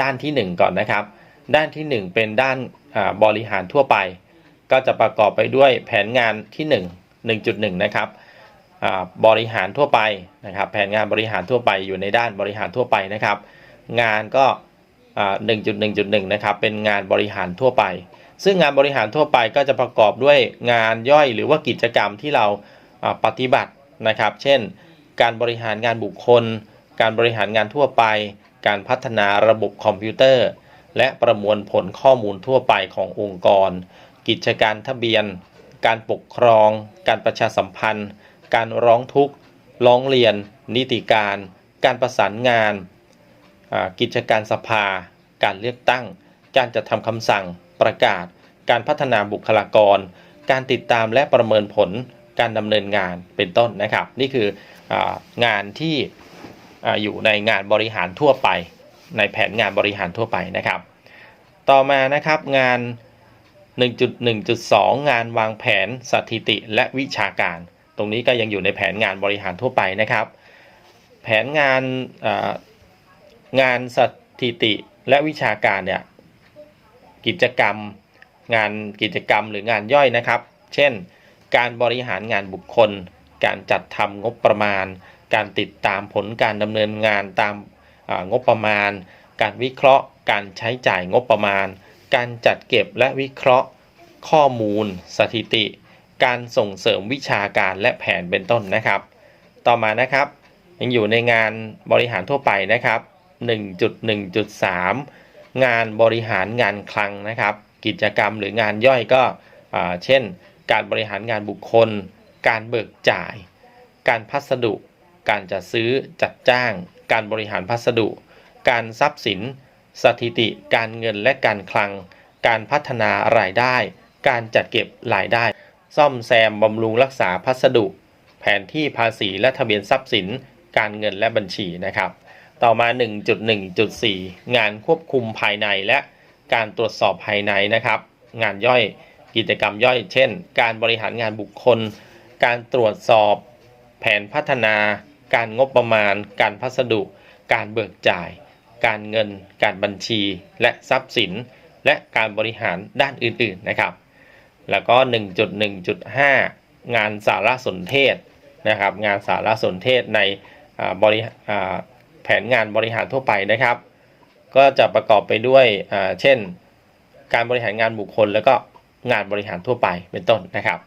ด้านที่ 1 ก่อนนะครับ ด้านที่ 1 เป็นด้านบริหารทั่วไป ก็จะประกอบไปด้วยแผนงานที่ 1 1.1 นะครับบริหารทั่วไปนะครับ แผนงานบริหารทั่วไปอยู่ในด้านบริหารทั่วไปนะครับ งานก็อ่า1.1.1 นะครับ เป็นงานบริหารทั่วไป ซึ่งงานบริหารทั่วไปก็จะประกอบด้วยงานย่อยหรือว่ากิจกรรมที่เราปฏิบัตินะครับ เช่น การบริหารงานบุคคล การบริหารงานทั่วไป การพัฒนาระบบคอมพิวเตอร์ และประมวลผลข้อมูลทั่วไปขององค์กร กิจการทะเบียน การปกครอง การประชาสัมพันธ์ การร้องทุกข์ ร้องเรียน นิติการ การประสานงาน กิจการสภา การเลือกตั้ง การจัดทำคำสั่ง ประกาศ การพัฒนาบุคลากร การติดตามและประเมินผล การดำเนินงานเป็นต้นนะครับ นี่คืองานที่ อยู่ในงานบริหารทั่วไป ในแผนงานบริหารทั่วไปนะครับ ต่อมานะครับงาน 1.1.2 งานวางแผนสถิติและวิชาการ ตรงนี้ก็ยังอยู่ในแผนงานบริหารทั่วไปนะครับ แผนงานงานสถิติและวิชาการเนี่ยกิจกรรมงานกิจกรรมหรืองานย่อยนะครับ เช่น การบริหารงานบุคคล การจัดทำงบประมาณ การติดตามผลการดำเนินงานตามงบประมาณ การวิเคราะห์ การใช้จ่ายงบประมาณ การจัดเก็บและวิเคราะห์ ข้อมูล สถิติ การส่งเสริมวิชาการและแผนเป็นต้นนะครับ ต่อมานะครับ ยังอยู่ในงานบริหารทั่วไปนะครับ 1.1.3 งานบริหารงานคลังนะครับ กิจกรรมหรืองานย่อยก็เช่น การบริหารงานบุคคล การเบิกจ่าย การพัสดุ การจัดซื้อจัดจ้าง การบริหารพัสดุ การทรัพย์สิน สถิติ การเงินและการคลัง การพัฒนารายได้ การจัดเก็บรายได้ ซ่อมแซมบำรุงรักษาพัสดุ แผนที่ภาษีและทะเบียนทรัพย์สิน การเงินและบัญชีนะครับ ต่อมา 1.1.4 งานควบคุมภายในและการตรวจสอบภายในนะครับ งานย่อยกิจกรรมย่อย เช่น การบริหารงานบุคคล การตรวจสอบ แผนพัฒนา การงบประมาณ การพัสดุ การเบิกจ่าย การเงิน การบัญชี และทรัพย์สิน และการบริหารด้านอื่นๆนะครับ แล้วก็ 1.1.5 งานสารสนเทศนะครับ งานสารสนเทศในบริแผนงานบริหารทั่วไปนะครับ ก็จะประกอบไปด้วยเช่น การบริหารงานบุคคล แล้วก็งานบริหารทั่วไปเป็นต้นนะครับ